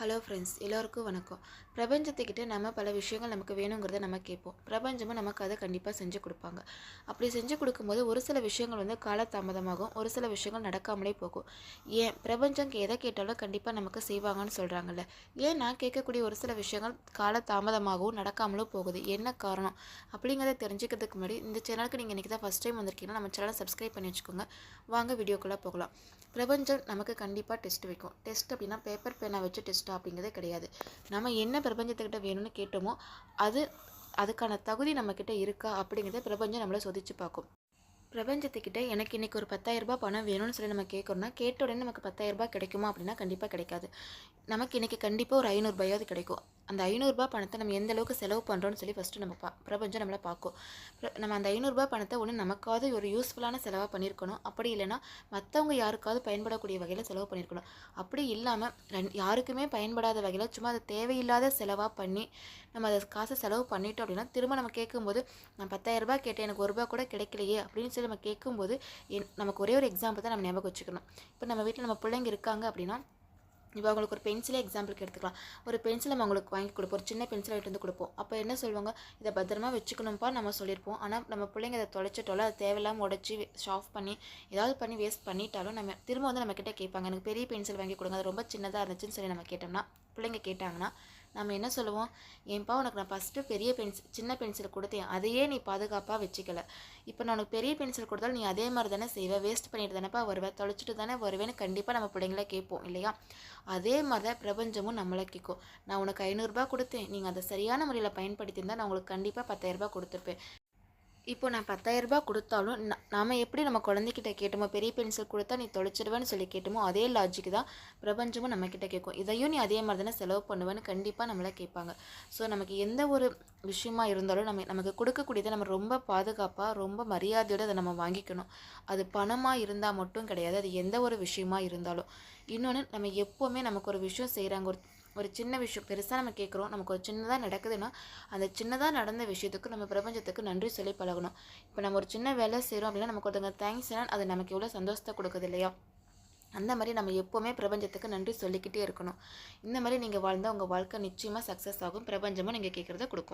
Hello friends எல்லோருக்கும் வணக்கம். பிரபஞ்சத்துக்கிட்ட நம்ம பல விஷயங்கள் நமக்கு வேணுங்கிறத நம்ம கேட்போம். பிரபஞ்சமும் நமக்கு அதை கண்டிப்பாக செஞ்சு கொடுப்பாங்க. அப்படி செஞ்சு கொடுக்கும்போது ஒரு சில விஷயங்கள் வந்து காலதாமதமாகும் ஒரு சில விஷயங்கள் நடக்காமலே போகும். ஏன்? பிரபஞ்சம் எதை கேட்டாலும் கண்டிப்பாக நமக்கு செய்வாங்கன்னு சொல்கிறாங்கல்ல ஏன் நான் கேட்கக்கூடிய ஒரு சில விஷயங்கள் காலதாமதமாகவும் நடக்காமலும் போகுது? என்ன காரணம்? அப்படிங்கிறத தெரிஞ்சுக்கிறதுக்கு முன்னாடி இந்த சேனலுக்கு நீங்கள் இன்றைக்கி தான் ஃபஸ்ட் டைம் வந்திருக்கீங்கன்னா நம்ம சேனலை சப்ஸ்கிரைப் பண்ணி வச்சுக்கோங்க. வாங்க வீடியோக்குள்ளே போகலாம். பிரபஞ்சம் நமக்கு கண்டிப்பாக டெஸ்ட் வைக்கும். டெஸ்ட் அப்படின்னா பேப்பர் பேனா வச்சு டெஸ்ட்டா அப்படிங்கிறதே கிடையாது. நம்ம என்ன பிரபஞ்சத்துக்கிட்ட வேணும்னு கேட்டோமோ அது அதுக்கான தகுதி நம்மக்கிட்ட இருக்கா அப்படிங்கிறத பிரபஞ்சம் நம்மளை சொதிச்சு பார்க்கும். பிரபஞ்சத்துக்கிட்ட எனக்கு இன்றைக்கி ஒரு பத்தாயிரரூபா பணம் வேணும்னு சொல்லி நம்ம கேட்குறோன்னா கேட்ட உடனே நமக்கு பத்தாயிரரூபா கிடைக்குமா அப்படின்னா கண்டிப்பாக கிடைக்காது. நமக்கு இன்றைக்கி கண்டிப்பாக ஒரு ஐநூறுபாயாவது கிடைக்கும். அந்த ஐநூறுரூபா பணத்தை நம்ம எந்த அளவுக்கு செலவு பண்ணுறோன்னு சொல்லி ஃபஸ்ட்டு நம்ம பா பிரபஞ்சம் நம்மளை பார்க்கும். நம்ம அந்த ஐநூறுரூபா பணத்தை ஒன்று நமக்காவது ஒரு யூஸ்ஃபுல்லான செலவாக பண்ணியிருக்கணும் அப்படி இல்லைன்னா மற்றவங்க யாருக்காவது பயன்படக்கூடிய வகையில் செலவு பண்ணியிருக்கணும் அப்படி இல்லாமல் யாருக்குமே பயன்படாத வகையில் சும்மா அதை தேவையில்லாத செலவாக பண்ணி நம்ம அதை காசை செலவு பண்ணிட்டோம் அப்படின்னா திரும்ப நம்ம கேட்கும்போது நான் பத்தாயிரரூபா கேட்டேன் எனக்கு ஒரு ரூபா கூட கிடைக்கலையே அப்படின்னு ஃபஸ்ட்டு நம்ம கேட்கும்போது என் நமக்கு ஒரே ஒரு எக்ஸாம்பிள் தான் நம்ம ஞாபகம் வச்சுக்கணும். இப்போ நம்ம வீட்டில் நம்ம பிள்ளைங்க இருக்காங்க அப்படின்னா இப்போ அவங்களுக்கு ஒரு பென்சிலே எக்ஸாம்பிளுக்கு எடுத்துக்கலாம் ஒரு பென்சில் நம்ம அவங்களுக்கு வாங்கி கொடுப்போம். ஒரு சின்ன பென்சில் எடுத்து வந்து கொடுப்போம். அப்போ என்ன சொல்லுவாங்க? இதை பத்திரமா வச்சுக்கணும்ப்பா நம்ம சொல்லியிருப்போம். ஆனால் நம்ம பிள்ளைங்க அதை தொலைச்சிட்டோல அதை தேவையில்லாமல் உடச்சி ஷாஃப் பண்ணி ஏதாவது பண்ணி வேஸ்ட் பண்ணிட்டாலும் நம்ம திரும்ப வந்து நம்மக்கிட்ட கேட்பாங்க. எனக்கு பெரிய பென்சில் வாங்கி கொடுங்க. அது ரொம்ப சின்னதாக இருந்துச்சுன்னு சொல்லி நம்ம கேட்டோம்னா பிள்ளைங்க கேட்டாங்கன்னா நம்ம என்ன சொல்லுவோம்? ஏன்பா உனக்கு நான் ஃபஸ்ட்டு பெரிய பென்சில் சின்ன பென்சில் கொடுத்தேன். அதையே நீ பாதுகாப்பாக வச்சுக்கல. இப்போ நான் உனக்கு பெரிய பென்சில் கொடுத்தாலும் நீ அதே மாதிரி தானே செய்வேன் வேஸ்ட் பண்ணிட்டு தானேப்பா வருவேன் தொலைச்சிட்டு தானே வருவேன்னு கண்டிப்பாக நம்ம பிள்ளைங்கள கேட்போம் இல்லையா? அதே மாதிரி தான் பிரபஞ்சமும் நம்மளை கேட்கும் நான் உனக்கு ஐநூறுரூபா கொடுத்தேன். நீங்கள் அதை சரியான முறையில் பயன்படுத்தியிருந்தால் நான் உங்களுக்கு கண்டிப்பாக பத்தாயிரரூபா கொடுத்துருப்பேன். இப்போ நான் பத்தாயிரரூபா கொடுத்தாலும் நாம் எப்படி நம்ம குழந்தைக்கிட்ட கேட்டோமோ பெரிய பென்சில் கொடுத்தா நீ தொலைச்சிடுவேன்னு சொல்லி கேட்டோமோ அதே லாஜிக் தான் பிரபஞ்சமும் நம்மக்கிட்ட கேட்கும். இதையும் நீ அதே மாதிரி தானே செலவு பண்ணுவேன்னு கண்டிப்பாக நம்மளை கேட்பாங்க. ஸோ நமக்கு எந்த ஒரு விஷயமா இருந்தாலும் நம்ம நமக்கு கொடுக்கக்கூடியதை நம்ம ரொம்ப பாதுகாப்பாக ரொம்ப மரியாதையோடு அதை நம்ம வாங்கிக்கணும். அது பணமாக இருந்தால் மட்டும் கிடையாது. அது எந்த ஒரு விஷயமா இருந்தாலும். இன்னொன்று நம்ம எப்போவுமே நமக்கு ஒரு விஷயம் செய்கிறாங்க ஒரு ஒரு சின்ன விஷயம் பெருசாக நம்ம கேட்குறோம் நமக்கு ஒரு சின்னதாக நடக்குதுன்னா அந்த சின்னதாக நடந்த விஷயத்துக்கு நம்ம பிரபஞ்சத்துக்கு நன்றி சொல்லி பழகணும். இப்போ நம்ம ஒரு சின்ன வேலை செய்கிறோம் அப்படின்னா நமக்கு ஒருத்தவங்க தேங்க்ஸ்னா அது நமக்கு எவ்வளோ சந்தோஷத்தை கொடுக்குது இல்லையா? அந்த மாதிரி நம்ம எப்போவுமே பிரபஞ்சத்துக்கு நன்றி சொல்லிக்கிட்டே இருக்கணும். இந்த மாதிரி நீங்கள் வாழ்ந்தால் உங்கள் வாழ்க்கை நிச்சயமாக சக்ஸஸ் ஆகும். பிரபஞ்சமும் நீங்கள் கேட்குறத கொடுக்கும்.